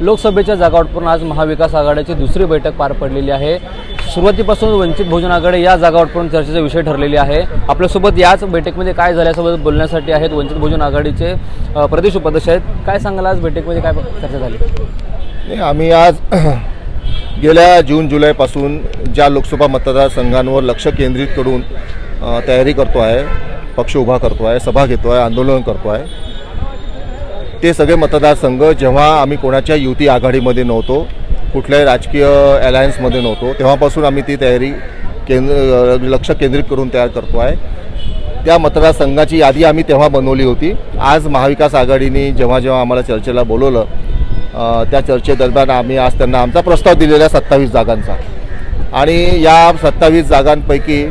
लोकसभेच्या जागावाटपूर्ण आज महाविकास आघाडीची दुसरी बैठक पार पडलेली आहे. सुरुवातीपासून वंचित बहुजन आघाडी या जागावाटपूर्ण चर्चेचा विषय ठरलेली आहे. आपल्यासोबत याच बैठकीमध्ये काय झाल्यासोबत बोलण्यासाठी आहेत वंचित बहुजन आघाडीचे प्रदेश उपाध्यक्ष आहेत. काय सांगाल आज बैठकीमध्ये काय चर्चा झाली? नाही आम्ही आज गेल्या जून जुलैपासून ज्या लोकसभा मतदारसंघांवर लक्ष केंद्रित करून तयारी करतो आहे पक्ष उभा करतो आहे सभा घेतो आहे आंदोलन करतो आहे ते सगळे मतदारसंघ जेव्हा आम्ही कोणाच्या युती आघाडीमध्ये नव्हतो कुठल्याही राजकीय अलायन्समध्ये नव्हतो तेव्हापासून आम्ही ती तयारी केंद्र लक्ष केंद्रित करून तयार करतो आहे. त्या मतदारसंघाची यादी आम्ही तेव्हा बनवली होती. आज महाविकास आघाडीने जेव्हा जेव्हा आम्हाला चर्चेला बोलवलं त्या चर्चेदरम्यान आम्ही आज त्यांना आमचा प्रस्ताव दिलेला सत्तावीस जागांचा. आणि या सत्तावीस जागांपैकी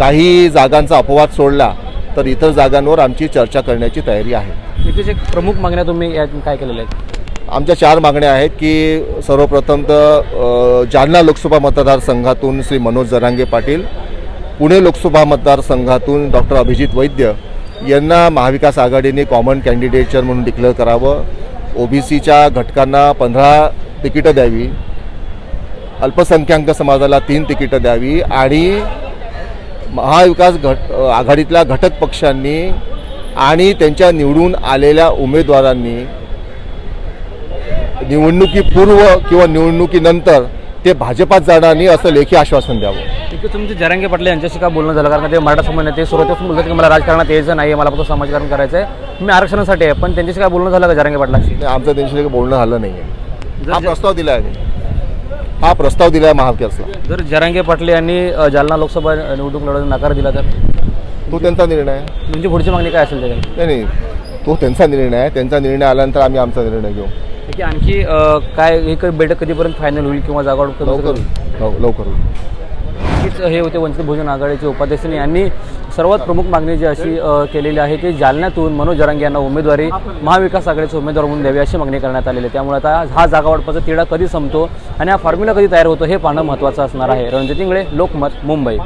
काही जागांचा अपवाद सोडला तर इतर जागांवर आमची चर्चा करण्याची तयारी आहे. नितीश एक प्रमुख मागण्या तुम्ही यात काय केलेल्या आहेत? आमच्या चार मागण्या आहेत की सर्वप्रथम तर जालना लोकसभा मतदारसंघातून श्री मनोज जरांगे पाटील पुणे लोकसभा मतदारसंघातून डॉक्टर अभिजित वैद्य यांना महाविकास आघाडीने कॉमन कॅन्डिडेटचर म्हणून डिक्लेअर करावं. ओबीसीच्या घटकांना पंधरा तिकीटं द्यावी. अल्पसंख्याक समाजाला तीन तिकीटं द्यावी. आणि महाविकास घट आघाडीतल्या घटक पक्षांनी आणि त्यांच्या निवडून आलेल्या उमेदवारांनी निवडणुकीपूर्व किंवा निवडणुकीनंतर ते भाजपात जाणार नाही असं लेखी आश्वासन द्यावं. तुमचे जरांगे पाटील यांच्याशी काय बोलणं झालं? कारण ते मराठा समाज ते सुरुवातीपासून बोलतात की मला राजकारणात यायचं नाही मला फक्त समाजकारण करायचं आहे मी आरक्षणासाठी आहे पण त्यांच्याशी काय बोलणं झालं का जरांगे पाटलाशी? आमचं त्यांच्याशी बोलणं झालं नाही आहे हा प्रस्ताव दिला आहे. हा प्रस्ताव दिला आहे महाविकासला जर जरांगे पाटील यांनी जालना लोकसभा निवडणूक लढवण्यास नकार दिला तर? तो त्यांचा निर्णय आहे. म्हणजे पुढची मागणी काय असेल त्याच्यात? नाही नाही. तो त्यांचा निर्णय आहे. त्यांचा निर्णय आल्यानंतर आम्ही आमचा निर्णय घेऊ. आहे आणखी अ, काय काही बैठक कधीपर्यंत फायनल होईल किंवा जागा लवकर लव- लवकर होईल. नक्कीच हे होते वंचित बहुजन आघाडीचे उपाध्यक्ष आणि यांनी सर्वात प्रमुख मागणी जी अशी अ, केलेली आहे की जालन्यातून मनोज जरांगे यांना उमेदवारी महाविकास आघाडीचे उमेदवार म्हणून द्यावी अशी मागणी करण्यात आलेली आहे. त्यामुळे आता हा जागा वाटपाचा तिढा कधी संपतो आणि हा फॉर्म्युला कधी तयार होतो हे पाहणं महत्त्वाचं असणार आहे. रणजित इंगळे लोकमत मुंबई.